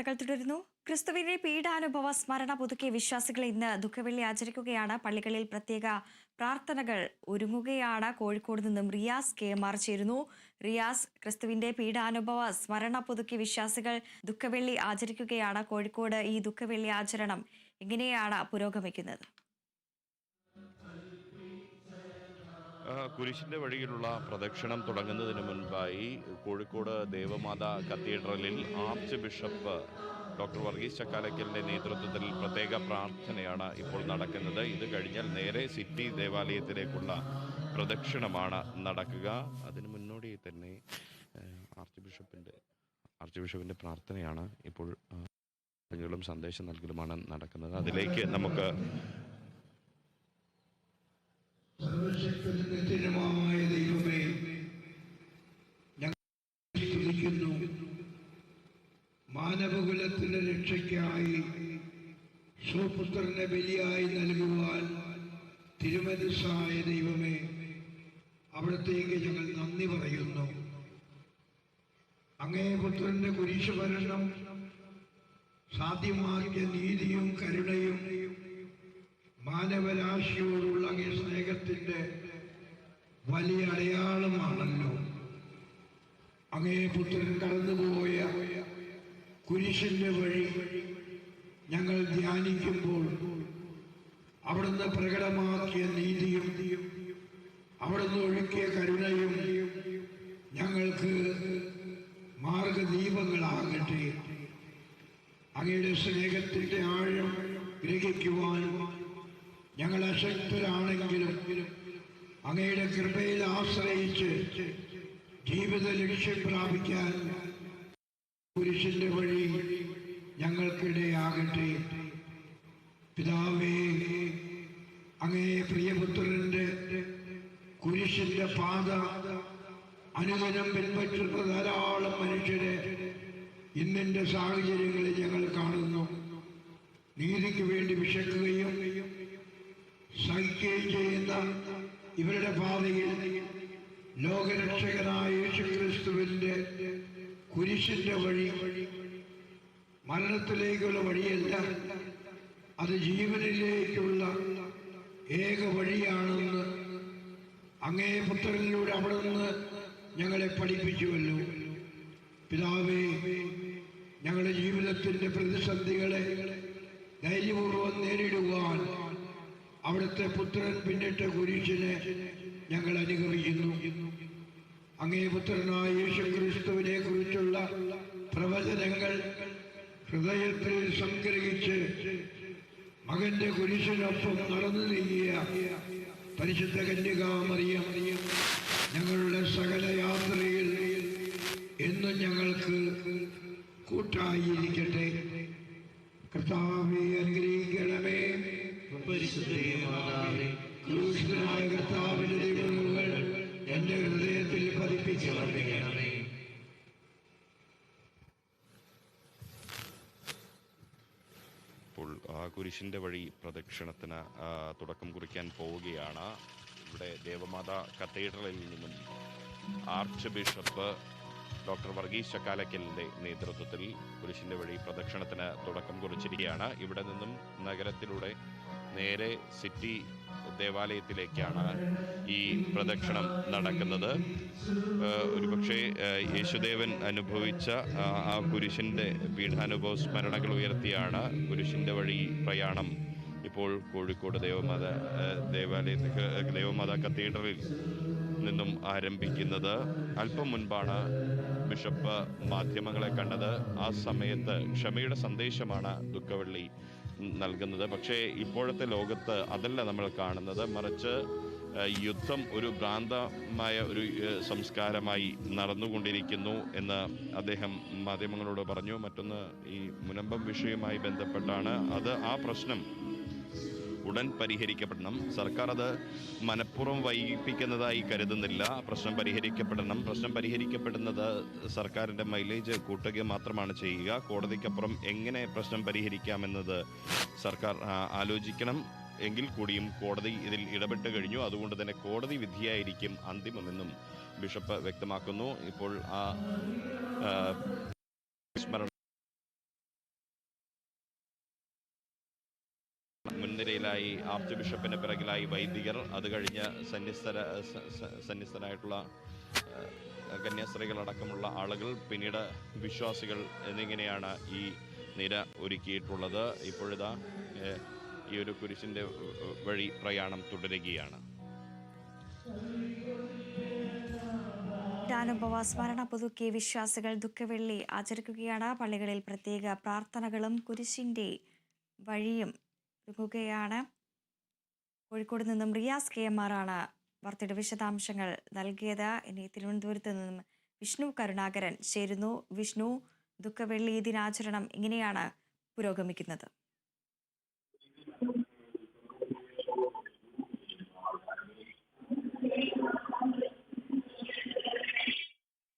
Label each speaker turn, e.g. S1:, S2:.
S1: വാർത്തകൾ തുടരുന്നു. ക്രിസ്തുവിന്റെ പീഡാനുഭവ സ്മരണ പുതുക്കിയ വിശ്വാസികൾ ഇന്ന് ദുഃഖവെള്ളി ആചരിക്കുകയാണ്. പള്ളികളിൽ പ്രത്യേക പ്രാർത്ഥനകൾ ഒരുങ്ങുകയാണ്. കോഴിക്കോട് നിന്നും റിയാസ് കെ എം ചേരുന്നു. റിയാസ് ക്രിസ്തുവിന്റെ പീഡാനുഭവ സ്മരണ പുതുക്കിയ വിശ്വാസികൾ ദുഃഖവെള്ളി ആചരിക്കുകയാണ്. കോഴിക്കോട് ഈ ദുഃഖവെള്ളി ആചരണം എങ്ങനെയാണ് പുരോഗമിക്കുന്നത്?
S2: ആ, കുരിശിന്റെ വഴിയിലുള്ള പ്രദക്ഷിണം തുടങ്ങുന്നതിന് മുൻപായി കോഴിക്കോട് ദേവമാതാ കത്തീഡ്രലിൽ ആർച്ച് ബിഷപ്പ് ഡോക്ടർ വർഗീസ് ചക്കാലക്കലിന്റെ നേതൃത്വത്തിൽ പ്രത്യേക പ്രാർത്ഥനയാണ് ഇപ്പോൾ നടക്കുന്നത്. ഇത് കഴിഞ്ഞാൽ നേരെ സിറ്റി ദേവാലയത്തിലേക്കുള്ള പ്രദക്ഷിണമാണ് നടക്കുക. അതിന് മുന്നോടി തന്നെ ആർച്ച് ബിഷപ്പിന്റെ ആർച്ച് ബിഷപ്പിന്റെ പ്രാർത്ഥനയാണ് ഇപ്പോൾ സന്ദേശം നൽകലുമാണ് നടക്കുന്നത്. അതിലേക്ക് നമുക്ക്
S3: സർവശക്തനും നിത്യനുമായ ദൈവമേ ഞങ്ങൾ സ്തുതിക്കുന്നു മാനവകുലത്തിന്റെ രക്ഷയ്ക്കായി സ്വപുത്രനെ ബലിയായി നൽകുവാൻ തിരുമനസ്സായ ദൈവമേ അവിടത്തേക്ക് ഞങ്ങൾ നന്ദി പറയുന്നു. അങ്ങേ പുത്രന്റെ കുരിശുഭരണം സാധ്യമാക്കിയ നീതിയും കരുണയും മാനവരാശിയോടുള്ള അങ്ങേ സ്നേഹത്തിന്റെ വലിയ അടയാളമാണല്ലോ. അങ്ങേ പുത്രൻ കടന്നുപോയ കുരിശിന്റെ വഴി ഞങ്ങൾ ധ്യാനിക്കുമ്പോൾ അവിടുന്ന് പ്രകടമാക്കിയ നീതിയും അവിടുന്ന് ഒഴുക്കിയ കരുണയും ഞങ്ങൾക്ക് മാർഗദീപങ്ങളാകട്ടെ. അങ്ങയുടെ സ്നേഹത്തിന്റെ ആഴം ഗ്രഹിക്കുവാനും ഞങ്ങൾ അശക്തരാണെങ്കിലും അങ്ങയുടെ കൃപയിൽ ആശ്രയിച്ച് ജീവിത ലക്ഷ്യം പ്രാപിക്കാൻ പുരുഷന്റെ വഴി ഞങ്ങൾക്കിടയാകട്ടെ. പിതാവേ അങ്ങേ പ്രിയപുത്രന്റെ കുരിശിന്റെ പാത അനുദിനം പിൻപറ്റുന്ന ധാരാളം മനുഷ്യരെ ഇന്നിന്റെ സാഹചര്യങ്ങളിൽ ഞങ്ങൾ കാണുന്നു. നീതിക്ക് വേണ്ടി വിശക്കുകയും സഹിക്കുകയും ചെയ്യുന്ന ഇവരുടെ പാതയിൽ ലോകരക്ഷകനായ യേശുക്രിസ്തുവിന്റെ കുരിശിന്റെ വഴി മരണത്തിലേക്കുള്ള വഴിയല്ല അത് ജീവനിലേക്കുള്ള ഏക വഴിയാണെന്ന് അങ്ങേ പുത്രനിലൂടെ അവിടെ നിന്ന് ഞങ്ങളെ പഠിപ്പിച്ചുവല്ലോ. പിതാവേ ഞങ്ങളുടെ ജീവിതത്തിന്റെ പ്രതിസന്ധികളെ അവിടുത്തെ പുത്രൻ പിന്നിട്ട കുരിശിനെ ഞങ്ങൾ അനുഗ്രഹിക്കുന്നു. അങ്ങേ പുത്രനായ യേശു ക്രിസ്തുവിനെ കുറിച്ചുള്ള പ്രവചനങ്ങൾ ഹൃദയത്തിൽ സംഗ്രഹിച്ച് മകന്റെ കുരിശിനൊപ്പം നടന്നു നീങ്ങിയ പരിശുദ്ധ കന്യകാമറിയം ഞങ്ങളുടെ
S2: ഇപ്പോൾ കുരിശിന്റെ വഴി പ്രദക്ഷിണത്തിന് തുടക്കം കുറിക്കാൻ പോവുകയാണ്. ഇവിടെ ദേവമാതാ കത്തീഡ്രലിൽ നിന്നും ആർച്ച് ബിഷപ്പ് ഡോക്ടർ വർഗീസ് ചക്കാലക്കലിന്റെ നേതൃത്വത്തിൽ കുരിശിന്റെ വഴി പ്രദക്ഷിണത്തിന് തുടക്കം കുറിച്ചിരിക്കുകയാണ്. ഇവിടെ നിന്നും നഗരത്തിലൂടെ നേരെ സിറ്റി ദേവാലയത്തിലേക്കാണ് ഈ പ്രദക്ഷിണം നടക്കുന്നത്. ഒരുപക്ഷെ യേശുദേവൻ അനുഭവിച്ച ആ കുരിശിന്റെ പീഠാനുഭവ സ്മരണകൾ ഉയർത്തിയാണ് കുരിശിന്റെ വഴി പ്രയാണം ഇപ്പോൾ കോഴിക്കോട് ദേവമാത ദേവാലയത്തിലേക്ക് ദേവമാത കത്തീഡ്രലിൽ നിന്നും ആരംഭിക്കുന്നത്. അല്പം മുൻപാണ് ബിഷപ്പ് മാധ്യമങ്ങളെ കണ്ടത്. ആ സമയത്ത് ക്ഷമയുടെ സന്ദേശമാണ് ദുഃഖവെള്ളി നൽകുന്നത്. പക്ഷേ ഇപ്പോഴത്തെ ലോകത്ത് അതല്ല നമ്മൾ കാണുന്നത്. മറിച്ച് യുദ്ധം ഒരു ഭ്രാന്തമായ ഒരു സംസ്കാരമായി നടന്നുകൊണ്ടിരിക്കുന്നു എന്ന് അദ്ദേഹം മാധ്യമങ്ങളോട് പറഞ്ഞു. മറ്റൊന്ന് ഈ മുനമ്പം വിഷയവുമായി ബന്ധപ്പെട്ടാണ്. അത് ആ പ്രശ്നം ഉടൻ പരിഹരിക്കപ്പെടണം. സർക്കാർ അത് മനഃപൂർവം വൈകിപ്പിക്കുന്നതായി കരുതുന്നില്ല. പ്രശ്നം പരിഹരിക്കപ്പെടണം. പ്രശ്നം പരിഹരിക്കപ്പെടുന്നത് സർക്കാരിന്റെ മൈലേജ് കൂട്ടുക മാത്രമാണ് ചെയ്യുക. കോടതിക്കപ്പുറം എങ്ങനെ പ്രശ്നം പരിഹരിക്കാമെന്നത് സർക്കാർ ആലോചിക്കണം. എങ്കിൽ കൂടിയും കോടതി ഇതിൽ ഇടപെട്ട് കഴിഞ്ഞു. അതുകൊണ്ട് തന്നെ കോടതി വിധിയായിരിക്കും അന്തിമമെന്നും ബിഷപ്പ് വ്യക്തമാക്കുന്നു. ഇപ്പോൾ ആ സ്മരണ മുൻനിരയിലായി ആർച്ച് ബിഷപ്പിന് പിറകിലായി വൈദികർ. അത് കഴിഞ്ഞ് സന്യസ്തര സ- സ- സന്യസ്തരായിട്ടുള്ള കന്യാസ്ത്രീകളടക്കമുള്ള ആളുകൾ പിന്നീട് വിശ്വാസികൾ എന്നിങ്ങനെയാണ് ഈ നിര ഒരുക്കിയിട്ടുള്ളത്. ഇപ്പോഴിതാ ഈ ഒരു കുരിശിന്റെ വഴി പ്രയാണം തുടരുകയാണ്.
S1: പീഠാനുഭവ സ്മരണ പുതുക്കി വിശ്വാസികൾ ദുഃഖവെള്ളി ആചരിക്കുകയാണ്. പള്ളികളിൽ പ്രത്യേക പ്രാർത്ഥനകളും കുരിശിന്റെ വഴിയും ഒരുങ്ങുകയാണ് കോഴിക്കോട് നിന്നും റിയാസ് കെ എം ആർ ആണ് വാർത്തയുടെ വിശദാംശങ്ങൾ നൽകിയത്. ഇനി തിരുവനന്തപുരത്ത് നിന്നും വിഷ്ണു കരുണാകരൻ ചേരുന്നു. വിഷ്ണു ദുഃഖവെള്ളി ദിനാചരണം ഇങ്ങനെയാണ് പുരോഗമിക്കുന്നത്.